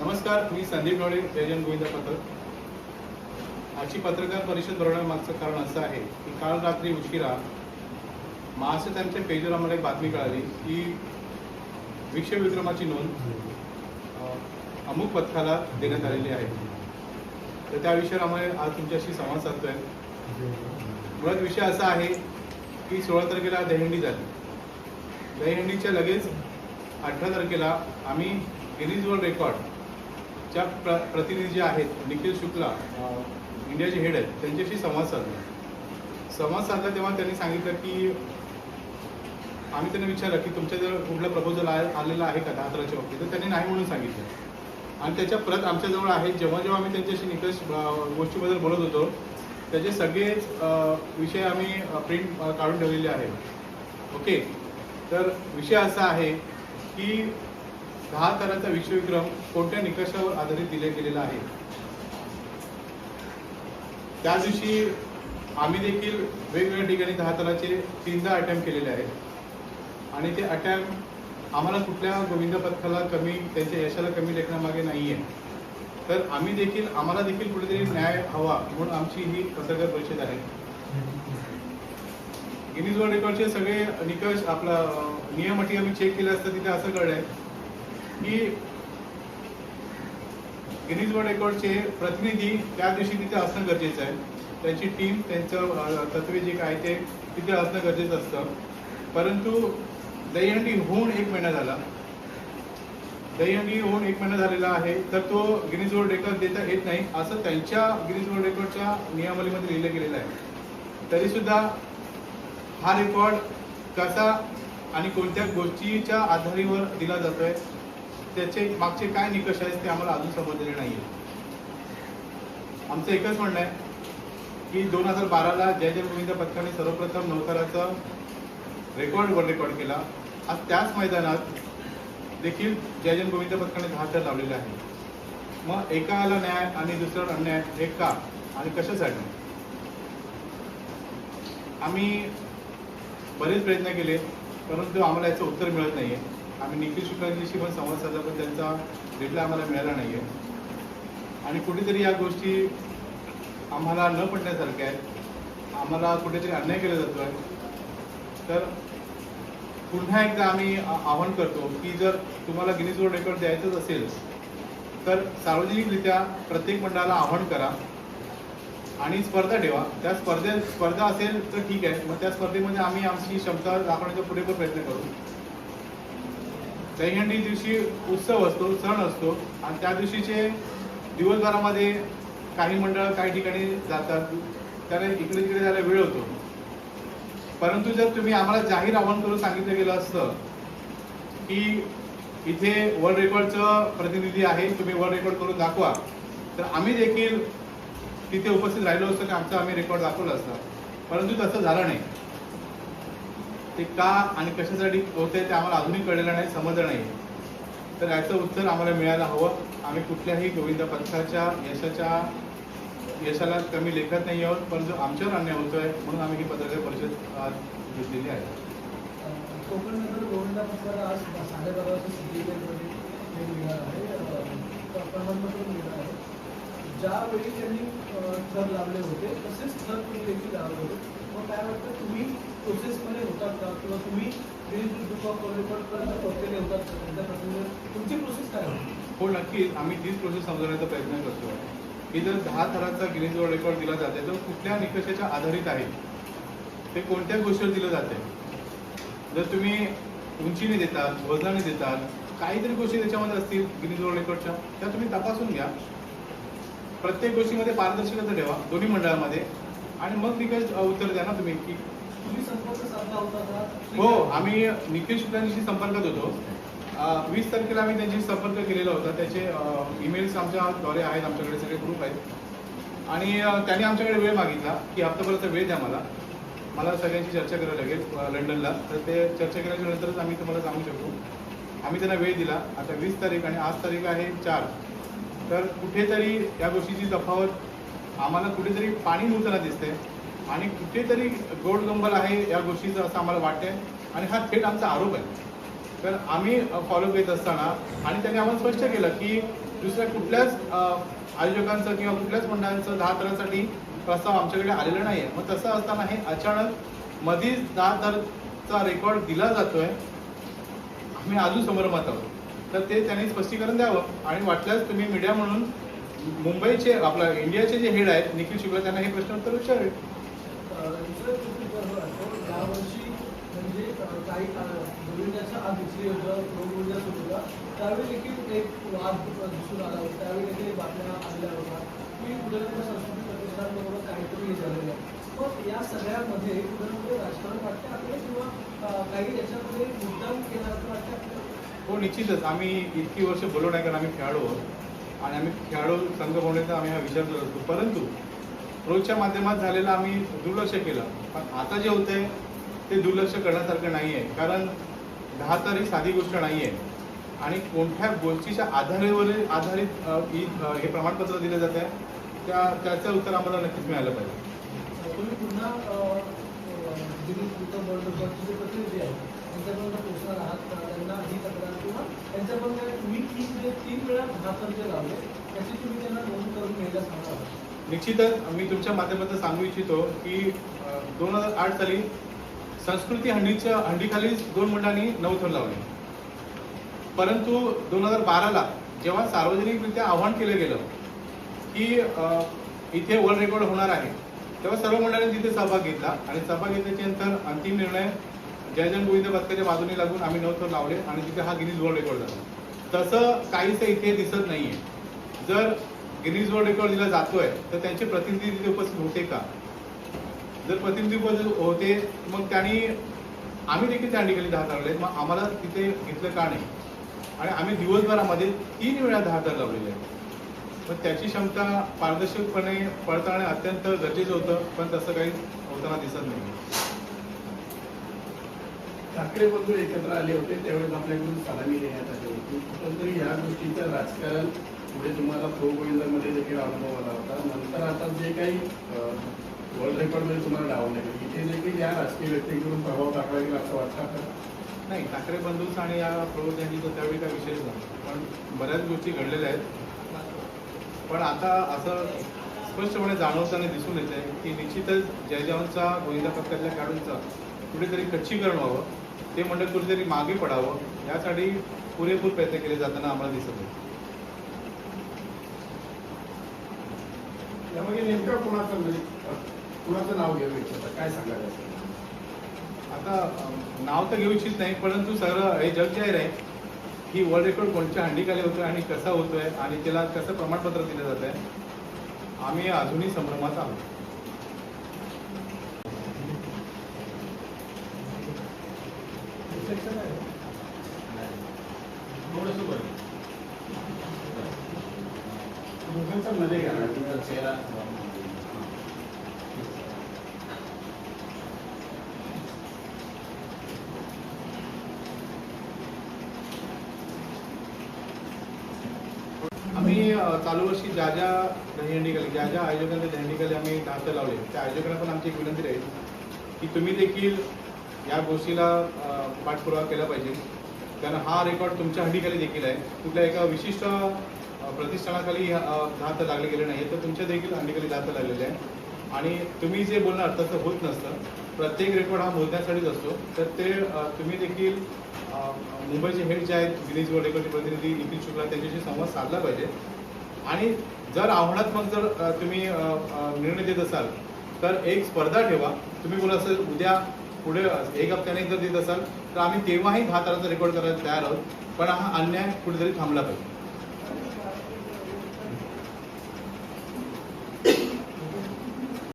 नमस्कार मी संदीप ढोळे जयजन गोविंद पत्र आजची पत्रकार परिषद भरवण्यामागचं कारण असं आहे की काल रात्री उशिरा महाराष्ट्रांच्या पेजवर आम्हाला एक बातमी कळाली की विश्वविक्रमाची विक्रमाची नोंद अमुक पथकाला देण्यात आलेली आहे. तर त्या विषयावर आम्हाला आज तुमच्याशी संवाद साधतोय. मुळात विषय असा आहे की सोळा तारखेला दहीहंडी झाली. दहीहंडीच्या लगेच अठरा तारखेला आम्ही गिरीज वर्ल्ड च्या प्र प्रतिनिधी जे आहेत निखिल शुक्ला इंडियाचे हेड आहेत त्यांच्याशी संवाद साधला. संवाद साधला तेव्हा त्यांनी सांगितलं की आम्ही त्यांना विचारलं की तुमच्याजवळ कुठलं प्रपोजल आलेलं आहे का दहात्राच्या बाबतीत? तर त्यांनी नाही म्हणून सांगितलं. आणि त्याच्या परत आमच्याजवळ आहे जेव्हा जेव्हा आम्ही त्यांच्याशी निकष गोष्टीबद्दल बोलत होतो त्याचे सगळेच विषय आम्ही प्रिंट काढून ठेवलेले आहेत. ओके? तर विषय असा आहे की दहा तराचा विश्वविक्रम कोणत्या निकषावर आधारित दिले गेलेला आहे. त्या दिवशी आम्ही देखील वेगवेगळ्या ठिकाणी दहा तराचे तीनदा अटेम्प्ट केलेले आहेत. आणि ते अटेम्प्ट आम्हाला कुठल्या गोविंद पथकाला कमी त्यांच्या यशाला कमी लेखण्यामागे नाही आहे तर आम्ही देखील आम्हाला देखील कुठेतरी न्याय हवा म्हणून आमची ही पत्रकार परिषद आहे. गिनीज वर्ल्ड रेकॉर्डचे सगळे निकष आपला नियम अटी आम्ही चेक केले असता तिथे असं कळलं आहे की गिनीज वर्ल्ड रेकॉर्डचे प्रतिनिधी त्या दिवशी तिथे असणं गरजेचं आहे. त्यांची टीम त्यांचं तत्वे जे काय ते तिथे असणं गरजेचं असतं. परंतु दहीहंडी होऊन एक महिना झाला. दहीहंडी होऊन एक महिना झालेला आहे तर तो गिनीज वर्ल्ड रेकॉर्ड देता येत नाही असं त्यांच्या गिनीज वर्ल्ड रेकॉर्डच्या नियमावलीमध्ये लिहिलं गेलेलं आहे. तरी सुद्धा हा रेकॉर्ड कसा आणि कोणत्या गोष्टीच्या आधारीवर दिला जातोय त्याचे मागचे काय निकष आहेत ते आम्हाला अजून समजलेले नाही आमचं एकच म्हणणं आहे की दोन हजार बाराला जय जय गोविंद पथकाने सर्वप्रथम नौकराचा रेकॉर्ड वर रेकॉर्ड केला. आज त्याच मैदानात देखील जय जय गोविंद पथकाने दहा लावलेला लावलेले आहे. मग एकाला न्याय आणि दुसऱ्याला अन्याय हे का आणि कशासाठी? आम्ही बरेच प्रयत्न केले परंतु आम्हाला याचं उत्तर मिळत नाही आहे आम्ही निखिल शुक्लाजीशी पण संवाद साधला पण त्यांचा रिप्लाय आम्हाला मिळाला नाही आहे आणि कुठेतरी या गोष्टी आम्हाला न पटण्यासारख्या आहेत. आम्हाला कुठेतरी अन्याय केला जातो आहे तर पुन्हा एकदा आम्ही आवाहन करतो की जर तुम्हाला गिनीज वर्ल्ड रेकॉर्ड द्यायचंच असेल तर सार्वजनिकरित्या प्रत्येक मंडळाला आवाहन करा आणि स्पर्धा ठेवा. त्या स्पर्धेत स्पर्धा असेल तर ठीक आहे मग त्या स्पर्धेमध्ये आम्ही आमची क्षमता दाखवण्याचा पुरेपूर प्रयत्न करू. दहीहंडी दिवशी उत्सव असतो सण असतो आणि त्या दिवशीचे दिवसभरामध्ये काही मंडळ काही ठिकाणी जातात. त्याला इकडे तिकडे जायला वेळ होतो. परंतु जर तुम्ही आम्हाला जाहीर आव्हान करून सांगितलं गेलं असतं की इथे वर्ल्ड रेकॉर्डचं प्रतिनिधी आहे तुम्ही वर्ल्ड रेकॉर्ड करून दाखवा. तर आम्ही देखील तिथे उपस्थित राहिलो असतो की आमचा आम्ही रेकॉर्ड दाखवला असता. परंतु तसं झालं नाही. ते का आणि कशासाठी होते ते आम्हाला अजूनही कळलेलं नाही समजलं नाही. तर याचं उत्तर आम्हाला मिळायला हवं. आम्ही कुठल्याही गोविंद पंथाच्या यशाच्या यशाला कमी लेखत नाही आहोत परंतु आमच्यावर अन्याय आहे म्हणून आम्ही ही पत्रकार परिषद आज घेतलेली आहे. कोकण ज्यावेळी त्यांनी थर लावले होते तसेच थर तुम्ही देखील लावले होते. मग काय वाटतं तुम्ही प्रोसेसमध्ये होतात का? किंवा तुम्ही त्यांच्या तुमची प्रोसेस काय हो नक्कीच. आम्ही तीच प्रोसेस समजवण्याचा प्रयत्न करतो. की जर दहा थराचा गिनीज वर्ल्ड रेकॉर्ड दिला जाते तर कुठल्या निकषाच्या आधारित आहे? ते कोणत्या गोष्टीवर दिलं जाते? जर तुम्ही उंचीने देतात वजनाने देतात काहीतरी गोष्टी त्याच्यामध्ये असतील गिनीज वर्ल्ड रेकॉर्डच्या त्या तुम्ही तपासून घ्या. प्रत्येक गोष्टीमध्ये पारदर्शकता ठेवा दोन्ही मंडळामध्ये. आणि मग निकष उत्तर द्या ना तुम्ही की तुम्ही संपर्क साधला होता का? हो आम्ही निखिल शुक्लांशी संपर्कात होतो. वीस तारखेला आम्ही त्यांची संपर्क केलेला होता. त्याचे ईमेल्स आमच्याद्वारे आहेत आमच्याकडे सगळे ग्रुप आहेत. आणि त्यांनी आमच्याकडे वेळ मागितला की हप्ताभराचा वेळ द्या मला. मला सगळ्यांची चर्चा करावी लागेल लंडनला. तर ते चर्चा केल्याच्या नंतरच आम्ही तुम्हाला सांगू शकतो आम्ही त्यांना वेळ दिला. आता वीस तारीख आणि आज तारीख आहे चार. तर कुठेतरी या गोष्टीची तफावत आम्हाला कुठेतरी पाणी नव्हताना दिसते आणि कुठेतरी गोडगंबल आहे या गोष्टीचं असं आम्हाला वाटते आणि हा थेट आमचा आरोप आहे. तर आम्ही फॉलो करत असताना आणि त्यांनी आम्हाला स्पष्ट केलं की दुसऱ्या कुठल्याच आयोजकांचं किंवा कुठल्याच मंडळांचं दहा तरासाठी प्रस्ताव आमच्याकडे आलेला नाही आहे मग तसं असताना हे अचानक मधीच दहा तरचा रेकॉर्ड दिला जातोय. आम्ही अजून समोरमत आहोत. तर ते त्यांनी स्पष्टीकरण द्यावं आणि वाटल्यास तुम्ही मीडिया म्हणून मुंबईचे आपला इंडियाचे जे हेड आहेत निखिल शुक्ला त्यांना हे प्रश्न उत्तर विचारावे दुसरं एक गोष्ट विचारलं वाटतं, म्हणजे अं, दुसरी होतं सुरू होता त्यावेळी देखील एक वाद दिसून आला होता त्यावेळी देखील बातम्या आलेल्या होत्या की कुठे संस्कृती प्रतिष्ठानबरोबर काहीतरी हे झालेलं आहे मग या सगळ्यामध्ये कुठे राजकारण वाटते आपल्याला किंवा काही याच्यामध्ये मुद्दाम केला असं वाटतं हो निश्चितच. आम्ही इतकी वर्ष बोललो नाही कारण आम्ही खेळाडू आहोत. आणि आम्ही खेळाडू संघ होण्याचा आम्ही हा विचार करत असतो परंतु रोजच्या माध्यमात झालेलं आम्ही दुर्लक्ष केलं. पण आता जे होतंय ते दुर्लक्ष करण्यासारखं नाही आहे कारण दहा तर ही साधी गोष्ट नाही आहे आणि कोणत्या गोष्टीच्या आधारेवर आधारित हे प्रमाणपत्र दिलं जात आहे त्या त्याचं उत्तर आम्हाला नक्कीच मिळालं पाहिजे. तुम्ही प्रतिनिधी त्यांच्यापर्यंत पोहोचणार आहात का? त्यांना ही तक्रार किंवा त्यांच्यापर्यंत मी तीन जे तीन वेळा भाकर जे लावले त्याची तुम्ही त्यांना नोंद करून घ्यायला सांगा. निश्चितच मी तुमच्या माध्यमातून सांगू इच्छितो की दोन हजार आठ साली संस्कृती हंडीच्या हंडीखाली दोन मंडळांनी नऊ थर लावले. परंतु दोन हजार बाराला जेव्हा सार्वजनिकरित्या आव्हान केलं गेलं की इथे वर्ल्ड रेकॉर्ड होणार आहे तेव्हा सर्व मंडळांनी तिथे सहभाग घेतला आणि सहभाग घेतल्याच्या नंतर अंतिम निर्णय जयजन गोविंद पथकाच्या बाजूने लागून आम्ही नऊ थर लावले आणि तिथे हा गिनीज वर्ल्ड रेकॉर्ड झाला. तसं काहीच इथे दिसत नाहीये. जर गिनीज वर्ल्ड रेकॉर्ड दिला जातोय तर त्यांचे प्रतिनिधी तिथे उपस्थित होते का? जर प्रतिनिधी उपस्थित होते मग त्यांनी आम्ही देखील त्या ठिकाणी दहा धरले. मग आम्हाला तिथे घेतलं का नाही? आणि आम्ही दिवसभरामध्ये तीन वेळा दहा धर लावलेले आहेत. पण त्याची क्षमता पारदर्शकपणे पडताळणे अत्यंत गरजेचं होतं पण तसं काही होताना दिसत नाही. ठाकरे बंधू एकत्र आले होते त्यावेळेस आपल्याकडून सलामी देण्यात आली होती. कुठंतरी या गोष्टीचं राजकारण पुढे तुम्हाला प्रो गोविंदामध्ये देखील अनुभव आला होता. नंतर आता जे काही वर्ल्ड रेकॉर्डमध्ये तुम्हाला डावलं इथे देखील या राजकीय व्यक्तीकडून प्रभाव टाकला गेला असं वाटतं आपल्याला? नाही ठाकरे बंधूच आणि या प्रबोध यांनीचा त्यावेळी काय विषयच नव्हता. पण बऱ्याच गोष्टी घडलेल्या आहेत. पण आता असं स्पष्टपणे जाणवताना दिसून येत आहे की निश्चितच जयजवानचा गोविंदा पथकातल्या खेळाडूंचा कुठेतरी खच्चीकरण व्हावं ते मंडळ कुठेतरी मागे पडावं यासाठी पुरेपूर प्रयत्न केले जाताना आम्हाला दिसत आहे. यामध्ये नेमकं कोणाचं म्हणजे कुणाचं नाव घेऊ इच्छिता? काय सांगायचं? आता नाव तर घेऊ इच्छित नाही परंतु सगळं हे जग जाहीर आहे. की वर्ल्ड रेकॉर्ड कोणत्या हंडीखाली होतोय आणि कसा होतोय आणि त्याला कसं प्रमाणपत्र दिलं जात आहे आम्ही अजूनही संभ्रमात आहोत. रिफ्लेक्शन आहे मध्ये घ्या. ना, तुमचा चेहरा आम्ही चालू वर्षी ज्या ज्या दहीहंडीखाली ज्या ज्या आयोजकांच्या दहीहंडीखाली आम्ही दाखल लावले. त्या आयोजकांना पण आमची एक विनंती राहील की तुम्ही देखील या गोष्टीला पाठपुरावा केला पाहिजे. कारण हा रेकॉर्ड तुमच्या हंडीखाली देखील आहे. कुठल्या एका विशिष्ट प्रतिष्ठानाखाली दात लागले गेले नाही तर तुमच्या देखील हंडीखाली दात लागलेले आहे. आणि तुम्ही जे बोलणार तसं होत नसतं. प्रत्येक रेकॉर्ड हा मोजण्यासाठीच असतो. तर ते तुम्ही देखील मुंबईचे हेड जे आहेत गिनीज वडेकरचे प्रतिनिधी निखिल शुक्ला त्यांच्याशी संवाद साधला पाहिजे. आणि जर आव्हानात्मक जर तुम्ही निर्णय देत असाल तर एक स्पर्धा ठेवा. तुम्ही बोला असेल उद्या पुढे एक हप्त्याने जर देत असाल तर आम्ही तेव्हाही दहा ताराचा रेकॉर्ड करायला तयार आहोत. पण हा अन्याय कुठेतरी थांबला पाहिजे.